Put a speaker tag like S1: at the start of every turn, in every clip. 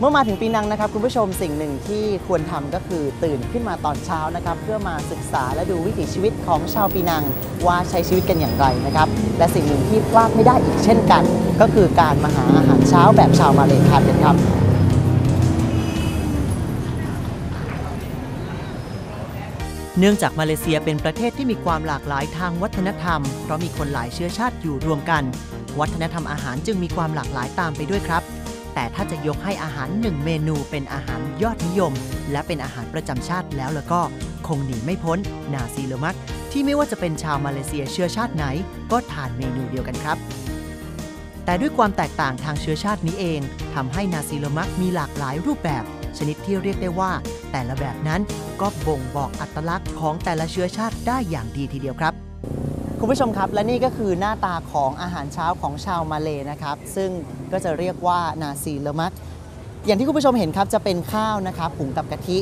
S1: เมื่อมาถึงปีนังนะครับคุณผู้ชมสิ่งหนึ่งที่ควรทำก็คือตื่นขึ้นมาตอนเช้านะครับเพื่อมาศึกษาและดูวิถีชีวิตของชาวปีนังว่าใช้ชีวิตกันอย่างไรนะครับและสิ่งหนึ่งที่พลาดไม่ได้อีกเช่นกัน ก็คือการมาหาอาหารเช้าแบบชาวมาเลทานกันครับเนื่องจากมาเลเซียเป็นประเทศที่มีความหลากหลายทางวัฒนธรรม เพราะมีคนหลายเชื้อชาติอยู่รวมกัน วัฒนธรรมอาหารจึงมีความหลากหลายตามไปด้วยครับ แต่ถ้าจะยกให้อาหารหนึ่งเมนูเป็นอาหารยอดนิยม และเป็นอาหารประจำชาติแล้วแล้วก็คงหนีไม่พ้น นาซีเลมัก ที่ไม่ว่าจะเป็นชาวมาเลเซียเชื้อชาติไหน ก็ทานเมนูเดียวกันครับ แต่ด้วยความแตกต่างทางเชื้อชาตินี้เองทำให้นาซีเลมักมีหลากหลายรูปแบบ ชนิดที่เรียกได้ว่า แต่ละแบบนั้นก็บ่งบอกอัตลักษณ์ของแต่ละเชื้อชาติได้อย่างดีทีเดียวครับ คุณผู้ชมครับ และนี่ก็คือหน้าตาของอาหารเช้าของชาวมาเลยนะครับ ซึ่งก็จะเรียกว่านาซีเลมักอย่างที่คุณผู้ชมเห็นครับจะเป็นข้าวนะครับหุงกับกะทิ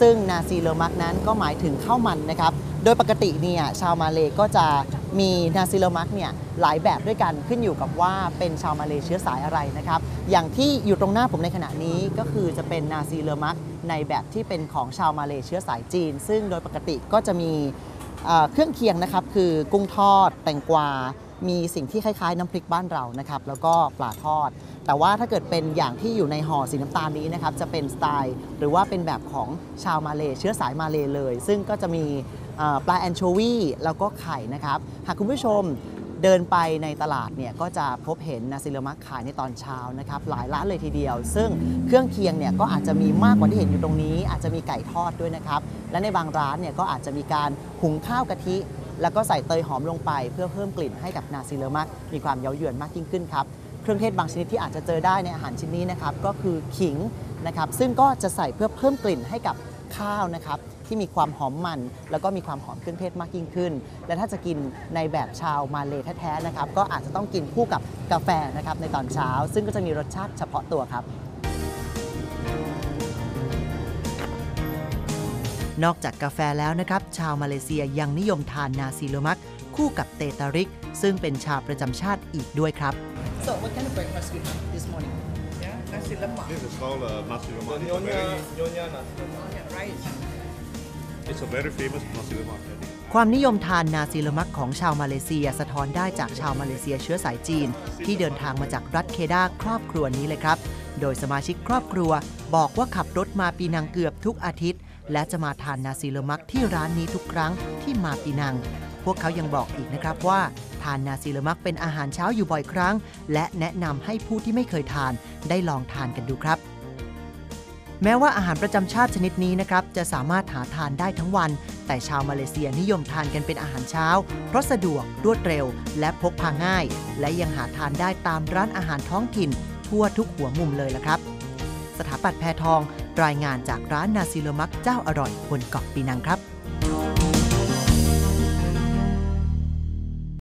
S1: ซึ่งนาซีเลมักนั้นก็หมายถึงข้าวมันนะครับ โดยปกติเนี่ยชาวมาเลยก็จะมีนาซีเลมักเนี่ยหลายแบบด้วยกันขึ้นอยู่กับว่าเป็นชาวมาเลเชื้อสายอะไรนะครับ อย่างที่อยู่ตรงหน้าผมในขณะนี้ก็คือจะเป็นนาซีเลมักในแบบที่เป็นของชาวมาเลเชื้อสายจีน ซึ่งโดยปกติก็จะมี เครื่องเคียงนะครับคือกุ้งทอดแตงกวา มีสิ่งที่คล้ายๆ น้ำพริกบ้านเรานะครับแล้วก็ปลาทอด แต่ว่าถ้าเกิดเป็นอย่างที่อยู่ในห่อสีน้ำตาลนี้นะครับจะเป็นสไตล์ หรือว่าเป็นแบบของชาวมาเลเชื้อสายมาเลเลย ซึ่งก็จะมีปลาแอนโชวีแล้วก็ไข่นะครับหากคุณผู้ชม เดินไปในตลาดเนี่ยก็จะพบเห็นนาซิเลมักขายในตอนเช้านะครับหลายร้านเลยทีเดียว ซึ่งเครื่องเคียงเนี่ยก็อาจจะมีมากกว่าที่เห็นอยู่ตรงนี้ อาจจะมีไก่ทอดด้วยนะครับ และในบางร้านเนี่ยก็อาจจะมีการหุงข้าวกะทิ แล้วก็ใส่เตยหอมลงไป เพื่อเพิ่มกลิ่นให้กับนาซิเลมักมีความเย้ายวนมากยิ่งขึ้นครับเครื่องเทศบางชนิดที่อาจจะเจอได้ในอาหารชิ้นนี้นะครับก็คือขิงนะครับซึ่งก็จะใส่เพื่อเพิ่มกลิ่นให้กับข้าวนะครับ ที่มีความหอมมัน แล้วก็มีความหอมเครื่องเทศมากยิ่งขึ้น และถ้าจะกินในแบบชาวมาเลแท้ๆนะครับก็อาจจะต้องกินคู่กับกาแฟนะครับในตอนเช้า ซึ่งก็จะมีรสชาติเฉพาะตัวครับนอกจากกาแฟแล้วนะครับ ชาวมาเลเซียยังนิยมทานนาซีโลมัก คู่กับเตตาริก ซึ่งเป็นชาประจำชาติอีกด้วยครับ So what kind of breakfast you have this morning
S2: Yeah, nasi lemak.
S3: This is called uh, nasi lemak. It's a
S4: Nyonya,
S3: very,
S4: nyonya nasi lemak.
S2: Yeah, rice.
S3: It's a very famous nasi lemak.
S1: ความนิยมทานนาซีลมักของชาวมาเลเซียสะท้อนได้จากชาวมาเลเซียเชื้อสายจีน ที่เดินทางมาจากรัฐเคดาครอบครัวนี้เลยครับ โดยสมาชิกครอบครัว บอกว่าขับรถมาปีนังเกือบทุกอาทิตย์ และจะมาทานนาซีลมักที่ร้านนี้ทุกครั้งที่มาปีนัง พวกเขายังบอกอีกนะครับว่า ทานนาซีลมักเป็นอาหารเช้าอยู่บ่อยครั้ง และแนะนำให้ผู้ที่ไม่เคยทานได้ลองทานกันดูครับ แม้ว่าอาหารประจำชาติชนิดนี้นะครับจะสามารถหาทานได้ทั้งวัน แต่ชาวมาเลเซียนิยมทานกันเป็นอาหารเช้า เพราะสะดวกรวดเร็ว และพกพาง่าย และยังหาทานได้ตามร้านอาหารท้องถิ่น ทั่วทุกหัวมุมเลยละครับ สถาปัตย์แพทองรายงานจากร้านนาซิโลมักเจ้าอร่อยบนเกาะปีนังครับ